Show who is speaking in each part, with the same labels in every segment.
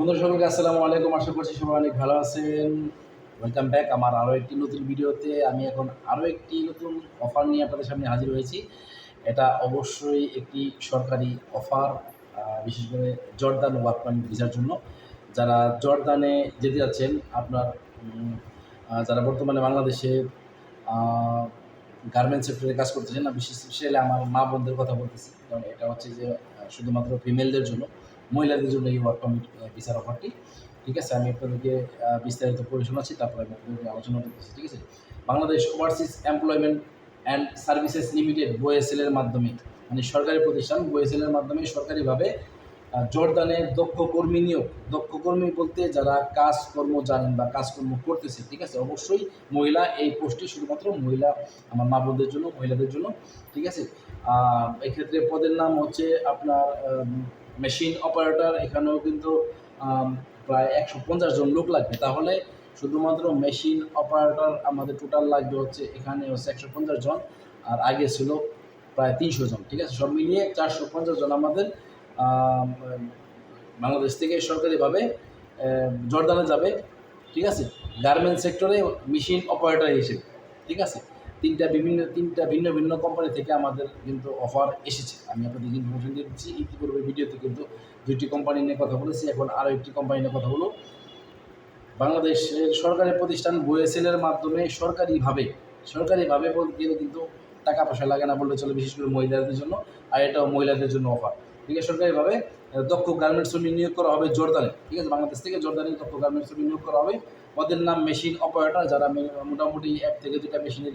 Speaker 1: বন্ধুরা সকলকে আসসালামু আলাইকুম। আশা করছি সবাই অনেক ভালো আছেন। ওয়েলকাম ব্যাক আমার আরও একটি নতুন ভিডিওতে। আমি এখন আরও একটি নতুন অফার নিয়ে আপনাদের সামনে হাজির হয়েছি। এটা অবশ্যই একটি সরকারি অফার বিশেষ করে জর্দান ওয়ার্ক পারমিট ভিসার জন্য। যারা জর্দানে যেতে যাচ্ছেন, আপনার যারা বর্তমানে বাংলাদেশে গার্মেন্টস সেক্টরে কাজ করতেছেন, বিশেষ আমার মা বোনদের কথা বলতেছি। কারণ এটা হচ্ছে যে শুধুমাত্র ফিমেলদের জন্য। মহিলাদের জন্য এই ওয়ার্ক পারমিট ভিসার অফারটি ঠিক আছে? আমি আপনাদেরকে বিস্তারিত পড়ে শোনাচ্ছি, তারপরে আমি আপনাদেরকে আলোচনা করতেছি, ঠিক আছে? Bangladesh overseas employment and services limited BOESL এর মাধ্যমে মানে সরকারি প্রতিষ্ঠান বোয়েসেল এর মাধ্যমে সরকারিভাবে জর্দানে দক্ষ কর্মী নিয়োগ। দক্ষ কর্মী বলতে যারা কাজকর্ম জানেন বা কাজকর্ম করতেছে ঠিক আছে? অবশ্যই মহিলা এই পোস্টটি শুধুমাত্র মহিলা, আমার মা বোনদের জন্য, মহিলাদের জন্য, ঠিক আছে? এক্ষেত্রে পদের নাম হচ্ছে আপনার মেশিন অপারেটর, এখানেও কিন্তু প্রায় একশো পঞ্চাশ জন লোক লাগবে। তাহলে শুধুমাত্র মেশিন অপারেটর আমাদের টোটাল লাগবে হচ্ছে এখানে হচ্ছে একশো পঞ্চাশ জন, আর আগে ছিল প্রায় তিনশো জন, ঠিক আছে? সব মিলিয়ে চারশো পঞ্চাশ জন আমাদের বাংলাদেশ থেকে সরকারিভাবে জর্দানে যাবে, ঠিক আছে? গার্মেন্টস সেক্টরে মেশিন অপারেটর হিসেবে, ঠিক আছে? তিনটা বিভিন্ন, তিনটা ভিন্ন ভিন্ন কোম্পানি থেকে আমাদের কিন্তু অফার এসেছে। আমি আপনাদের ইনফরমেশন দিয়ে দিচ্ছি ইতিপূর্বে ভিডিওতে কিন্তু দুইটি কোম্পানি নিয়ে কথা বলেছি। এখন আরও একটি কোম্পানি নিয়ে কথা বলব। বাংলাদেশের সরকারি প্রতিষ্ঠান বোয়েসেলের মাধ্যমে সরকারিভাবে সরকারিভাবে বলতে গেলে কিন্তু টাকা পয়সা লাগে না বললে চলে, বিশেষ করে মহিলাদের জন্য। আর এটাও মহিলাদের জন্য অফার ঠিক আছে, সরকারিভাবে দক্ষ গার্মেন্টস শ্রমিক নিয়োগ করা হবে জর্দানে। ঠিক আছে, বাংলাদেশ থেকে জর্দানে দক্ষ গার্মেন্টস শ্রমিক নিয়োগ করা হবে। ওদের নাম মেশিন অপারেটর যারা মোটামুটি এক থেকে দুটা মেশিনের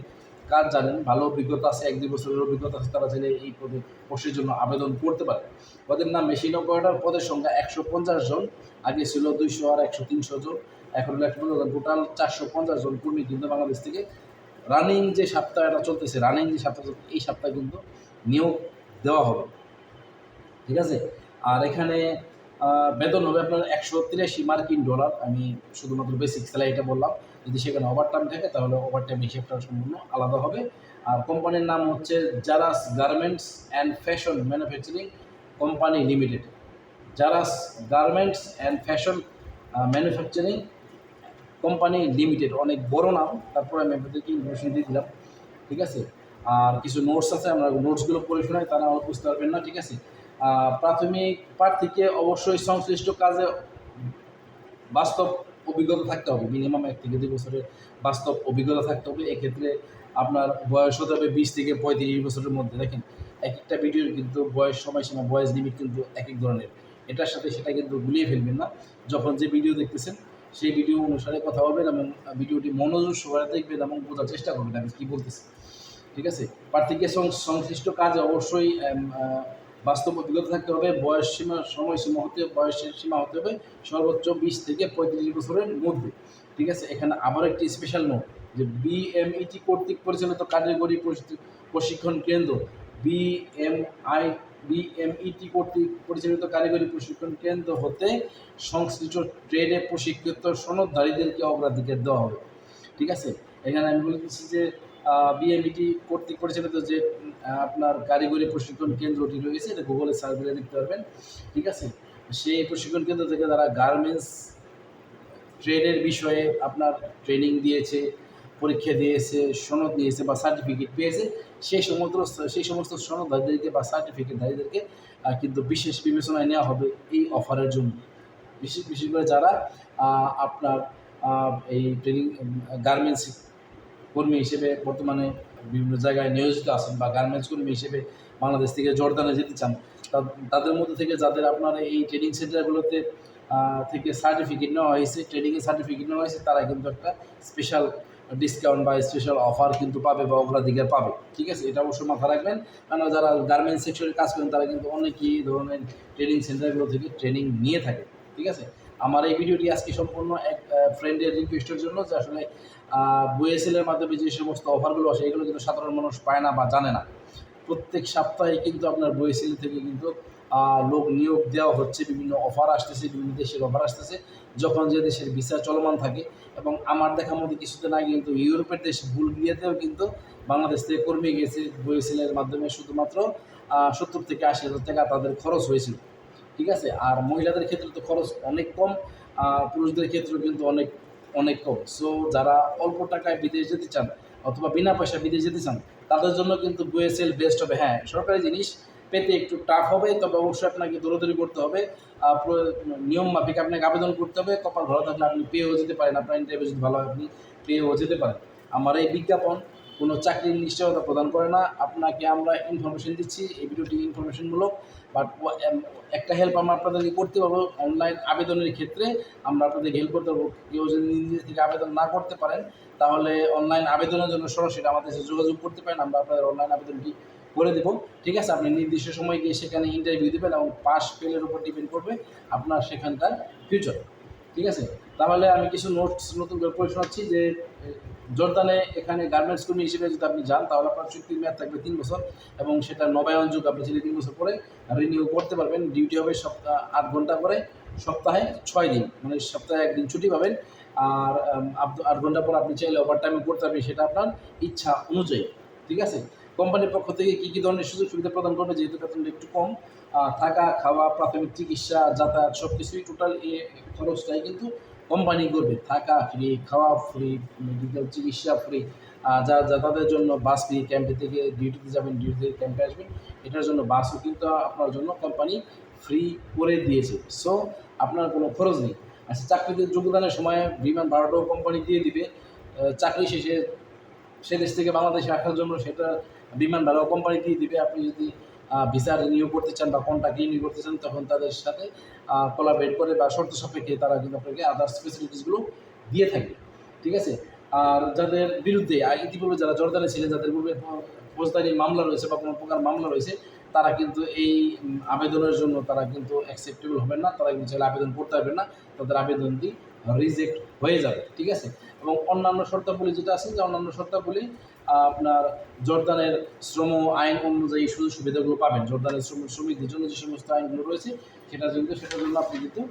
Speaker 1: কাজ জানেন? ভালো অভিজ্ঞতা আছে, এক দুই বছরের অভিজ্ঞতা আছে, তারা চাইলে এই পদে পোস্টের জন্য আবেদন করতে পারে। ওদের নাম মেশিন অপারেটর, পদের সংখ্যা একশো পঞ্চাশ জন, আগে ছিল দুইশো আর একশো তিনশো জন, এখন একশো জন। টোটাল চারশো পঞ্চাশ জন কর্মী কিন্তু বাংলাদেশ থেকে রানিং যে সপ্তাহটা চলতেছে রানিং যে সপ্তাহ, এই সপ্তাহে কিন্তু নিয়োগ দেওয়া হবে ঠিক আছে? আর এখানে বেতন হবে আপনার একশো তিরাশি মার্কিন ডলার। আমি শুধুমাত্র বেসিক স্যালারিটা বললাম। যদি সেখানে ওভার টাইম থাকে, তাহলে ওভার টাইম হিসেবটা সম্পূর্ণ আলাদা হবে। আর কোম্পানির নাম হচ্ছে Jaras garments and fashion manufacturing company limited Jaras garments and fashion manufacturing company limited অনেক বড় নাম, তারপরে আমি আপনাদেরকে ইনফরমেশন দিয়ে দিলাম, ঠিক আছে? আর কিছু নোটস আছে, আমরা নোটসগুলো পড়ে শোনাই তারা বুঝতে পারবেন না, ঠিক আছে? প্রাথমিক প্রার্থীকে অবশ্যই সংশ্লিষ্ট কাজে বাস্তব অভিজ্ঞতা থাকতে হবে। মিনিমাম এক থেকে দুই বছরের বাস্তব অভিজ্ঞতা থাকতে হবে। এক্ষেত্রে আপনার বয়স হতে হবে বিশ থেকে পঁয়ত্রিশ বছরের মধ্যে। দেখেন এক একটা ভিডিওর কিন্তু বয়স, সময়সীমা, বয়স লিমিট কিন্তু এক এক ধরনের। এটার সাথে সেটা কিন্তু গুলিয়ে ফেলবেন না। যখন যে ভিডিও দেখতেছেন, সেই ভিডিও অনুসারে কথা বলবেন এবং ভিডিওটি মনোযোগ সহকারে দেখবেন এবং বোঝার চেষ্টা করবেন আমি কী বলতেছি ঠিক আছে? প্রার্থীকে সংশ্লিষ্ট কাজে অবশ্যই বাস্তব অভিজ্ঞতা থাকতে হবে, বয়স সীমা, সময়সীমা হতে, বয়সের সীমা হতে হবে সর্বোচ্চ বিশ থেকে পঁয়ত্রিশ বছরের মধ্যে। ঠিক আছে? এখানে আবার একটি স্পেশাল নোট যে বিএমইটি কর্তৃক পরিচালিত কারিগরি প্রশিক্ষণ কেন্দ্র বিএমআই বিএমইটি কর্তৃক পরিচালিত কারিগরি প্রশিক্ষণ কেন্দ্র হতে সংশ্লিষ্ট ট্রেডে প্রশিক্ষিত সনদধারীদেরকে অগ্রাধিকার দেওয়া হবে। ঠিক আছে? এখানে আমি বলে দিচ্ছি যে বিএমইটি কর্তৃক পরিচালিত যে আপনার কারিগরি প্রশিক্ষণ কেন্দ্রটি রয়েছে, এটা গুগলে সার্চ দিলে দেখতে পারবেন, ঠিক আছে? সেই প্রশিক্ষণ কেন্দ্র থেকে যারা গার্মেন্টস ট্রেডের বিষয়ে আপনার ট্রেনিং দিয়েছে, পরীক্ষা দিয়েছে, সনদ দিয়েছে বা সার্টিফিকেট পেয়েছে, সেই সমস্ত সেই সমস্ত সনদধারীদেরকে বা সার্টিফিকেটধারীদেরকে কিন্তু বিশেষ বিবেচনায় নেওয়া হবে এই অফারের জন্য। বিশেষ বিশেষ করে যারা আপনার এই ট্রেনিং গার্মেন্টস কর্মী হিসেবে বর্তমানে বিভিন্ন জায়গায় নিয়োজিত আছেন বা গার্মেন্টস কর্মী হিসেবে বাংলাদেশ থেকে জর্দানে যেতে চান তাদের মধ্যে থেকে যাদের আপনার এই ট্রেনিং সেন্টারগুলোতে থেকে সার্টিফিকেট নেওয়া হয়েছে ট্রেনিংয়ের সার্টিফিকেট নেওয়া হয়েছে, তারা কিন্তু একটা স্পেশাল ডিসকাউন্ট বা স্পেশাল অফার কিন্তু পাবে বা অগ্রাধিকার পাবে, ঠিক আছে? এটা অবশ্যই মাথা রাখবেন। কারণ যারা গার্মেন্টস সেক্টরে কাজ করেন, তারা কিন্তু অনেকই ধরনের ট্রেনিং সেন্টারগুলো থেকে ট্রেনিং নিয়ে থাকে, ঠিক আছে? আমার এই ভিডিওটি আজকে সম্পূর্ণ এক ফ্রেন্ডের রিকোয়েস্টের জন্য, যে আসলে বুয়েসেলের মাধ্যমে যে সমস্ত অফারগুলো আসে এগুলো কিন্তু সাধারণ মানুষ পায় না বা জানে না। প্রত্যেক সপ্তাহে কিন্তু আপনার বইসেল থেকে কিন্তু লোক নিয়োগ দেওয়া হচ্ছে, বিভিন্ন অফার আসতেছে, বিভিন্ন দেশের অফার আসতেছে, যখন যে দেশের ভিসা চলমান থাকে। এবং আমার দেখার মধ্যে কিছুদিন আগে কিন্তু ইউরোপের দেশ বুলগেরিয়াতেও কিন্তু বাংলাদেশ থেকে কর্মী গেছে বইসেলের মাধ্যমে, শুধুমাত্র সত্তর থেকে আশি হাজার টাকা তাদের খরচ হয়েছিল। ঠিক আছে? আর মহিলাদের ক্ষেত্রে তো খরচ অনেক কম পুরুষদের ক্ষেত্রেও কিন্তু অনেক অনেক কম। সো যারা অল্প টাকায় বিদেশ যেতে চান অথবা বিনা পয়সা বিদেশ যেতে চান, তাদের জন্য কিন্তু বুয়েসেল বেস্ট হবে। হ্যাঁ সরকারি জিনিস পেতে একটু টাফ হবে, তবে অবশ্যই আপনাকে দৌড়দৌড়ি করতে হবে। নিয়ম মাফিক আপনাকে আবেদন করতে হবে। কপাল ভালো থাকলে আপনি পেয়েও যেতে পারেন। আপনার ইন্টারভিউ যদি ভালো হয়, আপনি পেয়েও যেতে পারেন। আমার এই বিজ্ঞাপন কোনো চাকরির নিশ্চয়তা প্রদান করে না। আপনাকে আমরা ইনফরমেশন দিচ্ছি, এই ভিডিওটি ইনফরমেশনমূলক বাট একটা হেল্প আমরা আপনাদেরকে করতে পারব অনলাইন আবেদনের ক্ষেত্রে। আমরা আপনাদেরকে হেল্প করতে পারব। কেউ যদি নিজে থেকে আবেদন না করতে পারেন, তাহলে অনলাইন আবেদনের জন্য সরাসরি আমাদের সাথে যোগাযোগ করতে পারেন। আমরা আপনাদের অনলাইন আবেদনটি করে দেবো। ঠিক আছে, আপনি নির্দিষ্ট সময় গিয়ে সেখানে ইন্টারভিউ দেবেন এবং পাস ফেলের উপর ডিপেন্ড করবে আপনার সেখানকার ফিউচার ঠিক আছে? তাহলে আমি কিছু নোটস নতুন করে পড়ে শোনাচ্ছি যে জর্দানে এখানে গার্মেন্টস কর্মী হিসেবে যদি আপনি যান, তাহলে আপনার চুক্তির মেয়াদ থাকবে তিন বছর এবং সেটা নবায়নযোগ আপনি সেটা তিন বছর পরে রিনিউ করতে পারবেন। ডিউটি হবে সপ্তাহ আট ঘণ্টা করে সপ্তাহে ছয় দিন মানে সপ্তাহে একদিন ছুটি পাবেন। আর আট ঘণ্টা পর আপনি চাইলে ওভার টাইম করতে পারবেন, সেটা আপনার ইচ্ছা অনুযায়ী, ঠিক আছে? কোম্পানির পক্ষ থেকে কী কী ধরনের সুযোগ সুবিধা প্রদান করবে, যেহেতু বেতনটা একটু কম থাকা, খাওয়া, প্রাথমিক চিকিৎসা, যাতায়াত সব কিছুই টোটাল এ খরচটাই কিন্তু কোম্পানি করবে, থাকা ফ্রি খাওয়া ফ্রি মেডিকেল চিকিৎসা ফ্রি যা যা তাদের জন্য বাস ফ্রি ক্যাম্পে থেকে ডিউটিতে যাবেন ডিউটি থেকে ক্যাম্পে আসবেন, এটার জন্য বাসও কিন্তু আপনার জন্য কোম্পানি ফ্রি করে দিয়েছে। সো আপনার কোনো খরচ নেই। আচ্ছা চাকরিতে যোগদানের সময় বিমান ভাড়াটাও কোম্পানি দিয়ে দিবে। চাকরি শেষে সে দেশ থেকে বাংলাদেশে আসার জন্য সেটা বিমান ভাড়াও কোম্পানি দিয়ে দিবে। আপনি যদি ভিসা রিনিউ করতে চান বা কন্ট্রাক্ট রিনিউ করতে চান, তখন তাদের সাথে কোলাবরেট করে বা শর্ত সাপেক্ষে তারা কিন্তু আপনাকে আদার্স ফেসিলিটিসগুলো দিয়ে থাকে। ঠিক আছে? আর যাদের বিরুদ্ধে ইতিপূর্বে যারা জর্দানে ছিলেন, যাদের পূর্বে ফৌজদারি মামলা রয়েছে বা কোনো প্রকার মামলা রয়েছে, তারা কিন্তু এই আবেদনের জন্য তারা কিন্তু অ্যাকসেপ্টেবল হবেন না। তারা কিন্তু চাইলে আবেদন করতে পারবেন না। তাদের আবেদনটি রিজেক্ট হয়ে যাবে। ঠিক আছে? এবং অন্যান্য শর্তাবলী যেটা আছে, যে অন্যান্য শর্তাবলী আপনার জর্দানের শ্রম আইন অনুযায়ী সুযোগ সুবিধাগুলো পাবেন। জর্দানের শ্রম, শ্রমিকদের জন্য যে সমস্ত আইনগুলো রয়েছে সেটা কিন্তু সেটার জন্য আপনি কিন্তু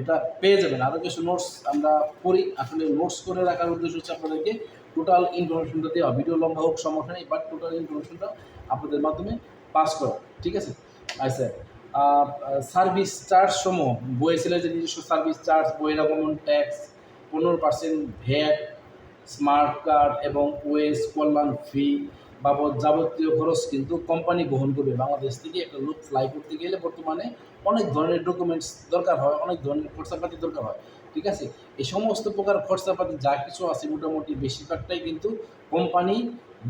Speaker 1: এটা পেয়ে যাবেন। আরও কিছু নোটস আমরা করি আসলে নোটস করে রাখার উদ্দেশ্য হচ্ছে আপনাদেরকে টোটাল ইনফরমেশনটা দেওয়া। ভিডিও লম্বা হোক সমস্যা নেই বাট টোটাল ইনফরমেশনটা আপনাদের মাধ্যমে পাস করা। ঠিক আছে? আচ্ছা সার্ভিস চার্জ সমূহ বইয়েছিলেন যে নিজস্ব সার্ভিস চার্জ বহিরাগমন ট্যাক্স পনেরো পার্সেন্ট ভ্যাট স্মার্ট কার্ড এবং ওয়েস কল্যাণ ফি বাবদ যাবতীয় খরচ কিন্তু কোম্পানি গ্রহণ করবে। বাংলাদেশ থেকে একটা লোক ফ্লাই করতে গেলে বর্তমানে অনেক ধরনের ডকুমেন্টস দরকার হয়, অনেক ধরনের খরচাপাতি দরকার হয়, ঠিক আছে? এই সমস্ত প্রকার খরচাপাতি যা কিছু আছে মোটামুটি বেশিরভাগটাই কিন্তু কোম্পানি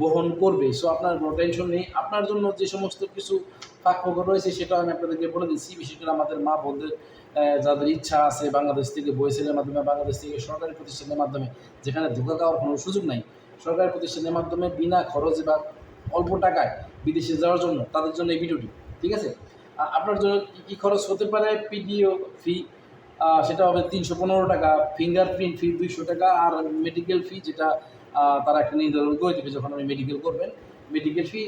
Speaker 1: বহন করবে। সো আপনার কোনো টেনশন নেই। আপনার জন্য যে সমস্ত কিছু ফাঁক রয়েছে, সেটা আমি আপনাদেরকে বলে দিচ্ছি। বিশেষ করে আমাদের মা বোনদের যাদের ইচ্ছা আছে বাংলাদেশ থেকে বইসেলের মাধ্যমে, বাংলাদেশ থেকে সরকারি প্রতিষ্ঠানের মাধ্যমে, যেখানে ধোকা খাওয়ার কোনো সুযোগ নাই, সরকারি প্রতিষ্ঠানের মাধ্যমে বিনা খরচে বা অল্প টাকায় বিদেশে যাওয়ার জন্য তাদের জন্য এই ভিডিওটি, ঠিক আছে? আপনার জন্য কী কী খরচ হতে পারে? পিডিও ফি সেটা হবে তিনশো পনেরো টাকা ফিঙ্গারপ্রিন্ট ফি দুইশো টাকা, আর মেডিকেল ফি যেটা তারা একটা নির্ধারণ করে দেবে যখন আপনি মেডিকেল করবেন। মেডিকেল ফি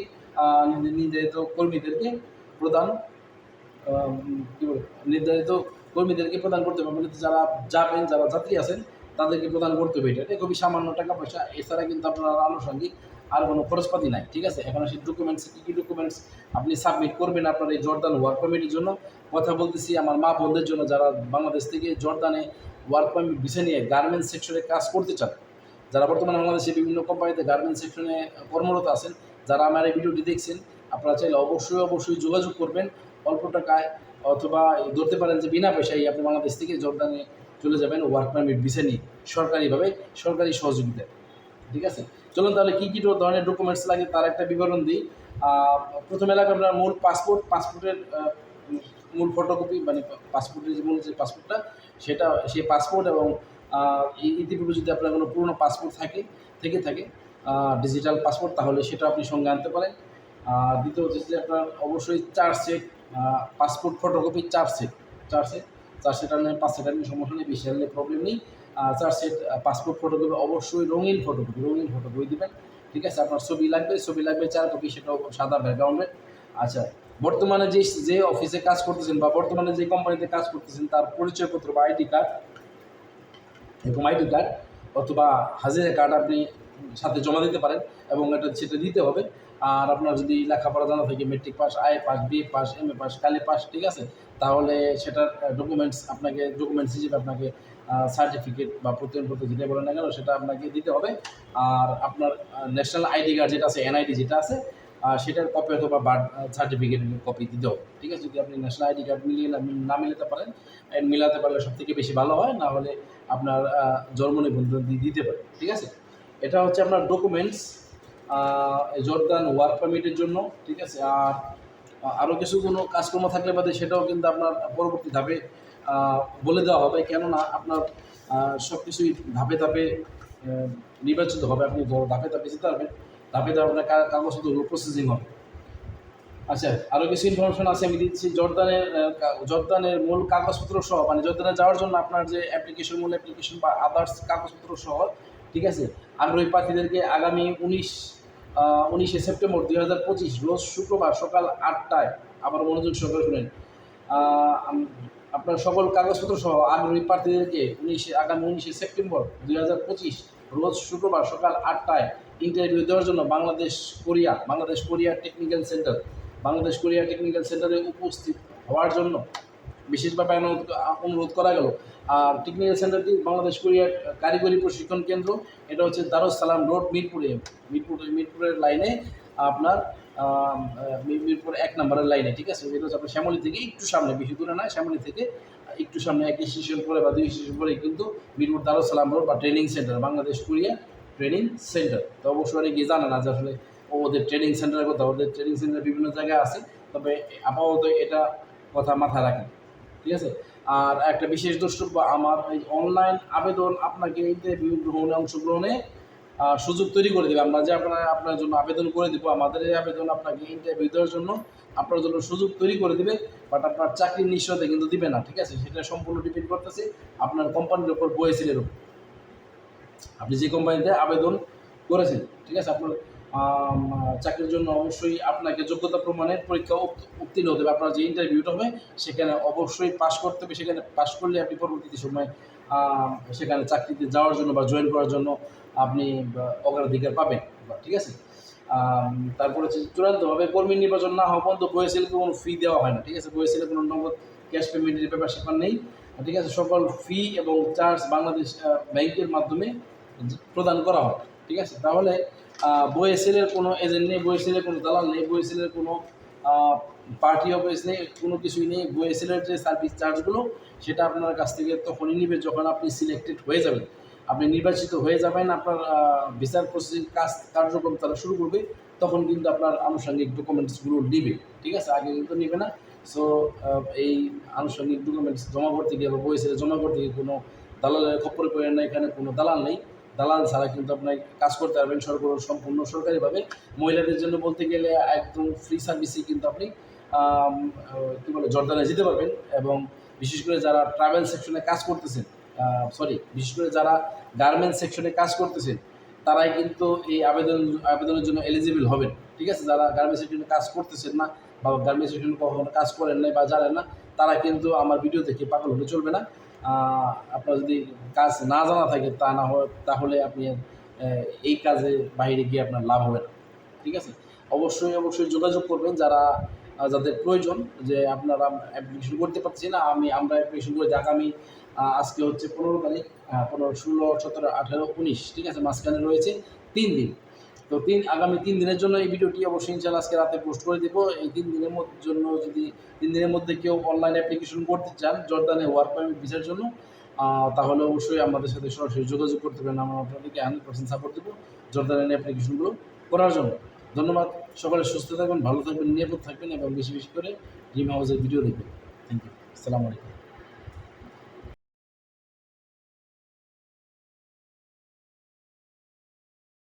Speaker 1: নির্ধারিত কর্মীদেরকে প্রদান কী বলে, নির্ধারিত কর্মীদেরকে প্রদান করতে হবে। মানে যারা যাবেন, যারা যাত্রী আছেন, তাদেরকে প্রদান করতে হবে এটা। খুবই সামান্য টাকা পয়সা, এছাড়া কিন্তু আপনার আনুষঙ্গিক আর কোনো খরচপাতি নাই, ঠিক আছে? এখন সেই ডকুমেন্টস কী কী ডকুমেন্টস আপনি সাবমিট করবেন আপনার এই জর্দান ওয়ার্ক পারমিটের জন্য? কথা বলতেছি আমার মা বোনদের জন্য, যারা বাংলাদেশ থেকে জর্দানে ওয়ার্ক পারমিট বিষয় নিয়ে গার্মেন্টস সেক্টরে কাজ করতে চান যারা বর্তমানে বাংলাদেশে বিভিন্ন কোম্পানিতে গার্মেন্টস সেকশনে কর্মরত আছেন, যারা আমার এই ভিডিওটি দেখছেন, আপনারা চাইলে অবশ্যই অবশ্যই যোগাযোগ করবেন। অল্প টাকায় অথবা ধরতে পারেন যে বিনা পয়সায় আপনি বাংলাদেশ থেকে জর্দানে চলে যাবেন ওয়ার্ক পারমিট বিষয় নিয়ে সরকারিভাবে, সরকারি সহযোগিতায়। ঠিক আছে? চলুন তাহলে কী কী ধরনের ডকুমেন্টস লাগে তার একটা বিবরণ দিই। প্রথমে লাগবে আপনার মূল পাসপোর্ট পাসপোর্টের মূল ফটোকপি মানে পাসপোর্টের যে মূল যে পাসপোর্টটা সেটা সেই পাসপোর্ট এবং ইতিপূর্বে যদি আপনার কোনো পুরনো পাসপোর্ট থাকে, থেকে থাকে ডিজিটাল পাসপোর্ট তাহলে সেটা আপনি সঙ্গে আনতে পারেন। আর দ্বিতীয় হচ্ছে আপনার অবশ্যই চার সেট পাসপোর্ট ফটোকপি চার সেট চার সেট চার সেট আনলে পাঁচ সেট আনলে সমস্যা নেই, বেশি আনলে প্রবলেম নেই। চার সেট পাসপোর্ট ফটোকপি অবশ্যই রঙিন ফটোকপি রঙিন ফটোকপি দেবেন। ঠিক আছে, আপনার ছবি লাগবে ছবি লাগবে চার কপি সেটাও সাদা ব্যাকগ্রাউন্ডে আচ্ছা বর্তমানে যে যে অফিসে কাজ করতেছেন বা বর্তমানে যে কোম্পানিতে কাজ করতেছেন, তার পরিচয়পত্র বা আইডি কার্ড আইডি কার্ড অথবা হাজিরা কার্ড আপনি সাথে জমা দিতে পারেন এবং এটা সেটা দিতে হবে। আর আপনার যদি লেখাপড়া জানা থাকে matric pass I pass B pass M A pass Kali pass ঠিক আছে? তাহলে সেটার ডকুমেন্টস আপনাকে ডকুমেন্টস হিসেবে আপনাকে সার্টিফিকেট বা প্রত্যয়নপত্র যেটা বলেন না কেন, সেটা আপনাকে দিতে হবে। আর আপনার ন্যাশনাল আইডি কার্ড যেটা আছে এনআইডি যেটা আছে সেটার কপি অথবা বার্থ সার্টিফিকেটের কপি দিতে হবে ঠিক আছে? যদি আপনি ন্যাশনাল আইডি কার্ড মিলিয়ে না মিলাতে পারেন মিলাতে পারলে সব থেকে বেশি ভালো হয়, না হলে আপনার জন্ম নিবন্ধন দিতে পারে। ঠিক আছে? এটা হচ্ছে আপনার ডকুমেন্টস জর্দান ওয়ার্ক পারমিটের জন্য। ঠিক আছে? আর আরও কিছু কোনো কাজকর্ম থাকলে বাদে সেটাও কিন্তু আপনার পরবর্তী ধাপে বলে দেওয়া হবে। কেননা আপনার সব কিছুই ধাপে ধাপে নির্বাচিত হবে। আপনি ধাপে ধাপে যেতে পারবেন। ধাপে ধাপে আপনার কা- কাগজপত্রগুলো প্রসেসিং হবে। আচ্ছা আরও কিছু ইনফরমেশন আছে আমি দিচ্ছি। জর্দানের জর্দানের মূল কাগজপত্র সহ মানে জর্দানে যাওয়ার জন্য আপনার যে অ্যাপ্লিকেশন মূল অ্যাপ্লিকেশন বা আদার্স কাগজপত্র সহ, ঠিক আছে? আগ্রহী প্রার্থীদেরকে আগামী উনিশ উনিশে সেপ্টেম্বর দুই হাজার পঁচিশ, রোজ শুক্রবার সকাল আটটায় আবার মনোযোগ সহকারে শুনেন আপনার সকল কাগজপত্র সহ আগ্রহী প্রার্থীদেরকে উনিশে, আগামী উনিশে সেপ্টেম্বর দুই হাজার পঁচিশ, রোজ শুক্রবার সকাল আটটায় ইন্টারভিউ দেওয়ার জন্য Bangladesh Korea Bangladesh Korea technical centre Bangladesh Korea technical সেন্টারে উপস্থিত হওয়ার জন্য বিশেষভাবে অনুরোধ অনুরোধ করা গেল। আর টেকনিক্যাল সেন্টারটি বাংলাদেশ কোরিয়ার কারিগরি প্রশিক্ষণ কেন্দ্র। এটা হচ্ছে দারুস সালাম রোড, মিরপুরে। মিরপুর, মিরপুরের লাইনে আপনার মিরপুর এক নম্বরের লাইনে ঠিক আছে? এটা হচ্ছে আপনার শ্যামলি থেকে একটু সামনে, বেশি দূরে না, শ্যামলি থেকে একটু সামনে, এক স্টেশন পরে বা দুই স্টেশন পরে কিন্তু মিরপুর দারুস সালাম রোড বা training centre Bangladesh Korea training centre তো অবশ্যই অনেকে জানে না যে আসলে ওদের ট্রেনিং সেন্টারের কথা, ওদের ট্রেনিং সেন্টার বিভিন্ন জায়গায় আছে, তবে আপাতত এটা কথা মাথায় রাখেন, ঠিক আছে? আর একটা বিশেষ দ্রষ্টব্য, আমার এই অনলাইন আবেদন আপনাকে ইন্টারভিউ গ্রহণে অংশগ্রহণে সুযোগ তৈরি করে দেবে। আমরা যে আপনার আপনার জন্য আবেদন করে দেবো, আমাদের এই আবেদন আপনাকে ইন্টারভিউ দেওয়ার জন্য আপনার জন্য সুযোগ তৈরি করে দিবে বাট আপনার চাকরির নিশ্চয়তা কিন্তু দিবে না, ঠিক আছে? সেটা সম্পূর্ণ ডিপেন্ড করতেছে আপনার কোম্পানির উপর বয়েছিলের উপর। আপনি যে কোম্পানিতে আবেদন করেছেন, ঠিক আছে? আপনার চাকরির জন্য অবশ্যই আপনাকে যোগ্যতা প্রমাণের পরীক্ষা উত্তীর্ণ হতে হবে। আপনার যে ইন্টারভিউটা হবে, সেখানে অবশ্যই পাশ করতে হবে। সেখানে পাশ করলে আপনি পরবর্তী সময় সেখানে চাকরিতে যাওয়ার জন্য বা জয়েন করার জন্য আপনি অগ্রাধিকার পাবেন ঠিক আছে? তারপরে হচ্ছে চূড়ান্তভাবে কর্মী নির্বাচন না হওয়া পর্যন্ত বয়েসেলকে কোনো ফি দেওয়া হয় না, ঠিক আছে? বয়েসেলে কোনো নগদ ক্যাশ পেমেন্টের ব্যাপার স্যাপার নেই। ঠিক আছে? সকল ফি এবং চার্জ বাংলাদেশ ব্যাংকের মাধ্যমে প্রদান করা হয় ঠিক আছে? তাহলে বইএসএলের কোনো এজেন্ট নেই বইএসএলের কোনো দালাল নেই বইএসএলের কোনো পার্টি অফিস নেই, কোনো কিছুই নেই। বইএসএলের যে সার্ভিস চার্জগুলো সেটা আপনার কাছ থেকে তখনই নিবে যখন আপনি সিলেক্টেড হয়ে যাবেন। আপনি নির্বাচিত হয়ে যাবেন, আপনার বিচার প্রসেসিং কাজ, কার্যক্রম তারা শুরু করবে, তখন কিন্তু আপনার আনুষঙ্গিক ডকুমেন্টসগুলো নিবে, ঠিক আছে? আগে কিন্তু নিবে না। সো এই আনুষঙ্গিক ডকুমেন্টস জমা করতে গিয়ে বা বইএসএলে জমা করতে গিয়ে কোনো দালালের খপ্পরে পড়েন না, এখানে কোনো দালাল নেই। দালাল ছাড়া কিন্তু আপনার কাজ করতে পারবেন সরকার সম্পূর্ণ সরকারিভাবে। মহিলাদের জন্য বলতে গেলে একদম ফ্রি সার্ভিসে কিন্তু আপনি কী বলে, জর্দানে যেতে পারবেন এবং বিশেষ করে যারা ট্রাভেল সেকশনে কাজ করতেছেন সরি বিশেষ করে যারা গার্মেন্টস সেকশনে কাজ করতেছেন, তারাই কিন্তু এই আবেদন আবেদনের জন্য এলিজিবল হবেন। ঠিক আছে? যারা গার্মেন্টস সেকশনে কাজ করতেছেন না বা গার্মেন্টস সেকশনে কখনো কাজ করেন নাই বা জানেন না, তারা কিন্তু আমার ভিডিও দেখে পাগল হলে চলবে না। আপনার যদি কাজ না জানা থাকে তা না হয়, তাহলে আপনি এই কাজে বাইরে গিয়ে আপনার লাভ হবে না। ঠিক আছে? অবশ্যই অবশ্যই যোগাযোগ করবেন যারা যাদের প্রয়োজন যে আপনারা অ্যাপ্লিকেশন করতে পারছি না, আমি, আমরা অ্যাপ্লিকেশন করে আগামী আজকে হচ্ছে পনেরো তারিখ পনেরো, ষোলো, সতেরো, আঠেরো, উনিশ, ঠিক আছে? মাঝখানে রয়েছে তিন দিন। তো তিন, আগামী তিন দিনের জন্য এই ভিডিওটি অবশ্যই ইনশাল্লাহ আজকে রাতে পোস্ট করে দেবো। এই তিন দিনের জন্য যদি, তিন দিনের মধ্যে কেউ অনলাইন অ্যাপ্লিকেশন করতে চান জর্দানে ওয়ার্ক পারমিট ভিসার জন্য তাহলে অবশ্যই আমাদের সাথে সরাসরি যোগাযোগ করতে পারেন। আমরা আপনাদেরকে হান্ড্রেড পার্সেন্ট সাপোর্ট দেবো জর্দানের অ্যাপ্লিকেশনগুলো করার জন্য। ধন্যবাদ। সকলে সুস্থ থাকবেন ভালো থাকবেন, নিরাপদ থাকবেন এবং বেশি বেশি করে ড্রিম হাউসের ভিডিও দেখবেন। থ্যাংক ইউ আসসালামু আলাইকুম।